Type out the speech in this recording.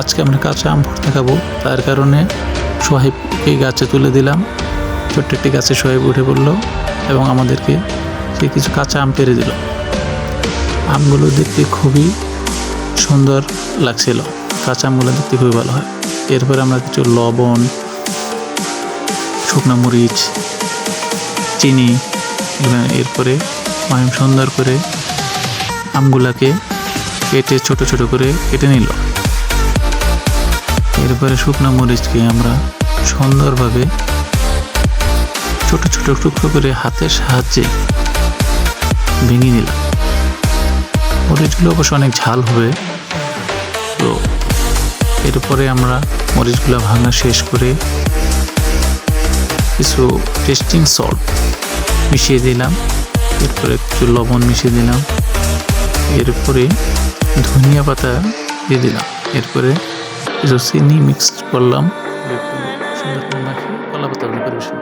আজকে আমরা কাঁচা আম ভর্তা খাব। তার কারণে সোহেবকে গাছে তুলে দিলাম। ছোট্ট একটি গাছে সোহেব উঠে পড়ল এবং আমাদেরকে সে কিছু কাঁচা আম পেরে দিল। আমগুলো দেখতে খুবই সুন্দর লাগছিল। কাঁচা আমগুলো দেখতে খুবই ভালো হয়। এরপরে আমরা কিছু লবণ, শুকনো মরিচ, চিনি এরপরে মাহিম সুন্দর করে আমগুলাকে কেটে ছোট ছোট করে কেটে নিল। এরপরে শুকনো মরিচকে আমরা সুন্দরভাবে ছোট ছোট টুকরো করে হাতের সাহায্যে ভেঙে নিলাম। মরিচগুলো অবশ্য অনেক ঝাল হবে। তো এরপরে আমরা মরিচগুলো ভাঙা শেষ করে কিছু টেস্টিং সল্ট মিশিয়ে দিলাম। এরপরে কিছু লবণ মিশিয়ে দিলাম। এরপরে ধনিয়া পাতা দিয়ে দিলাম। এরপরে কিছু চিনি মিক্স করলাম সুন্দর করে মাখিয়ে কলা পাতা পরিবেশন।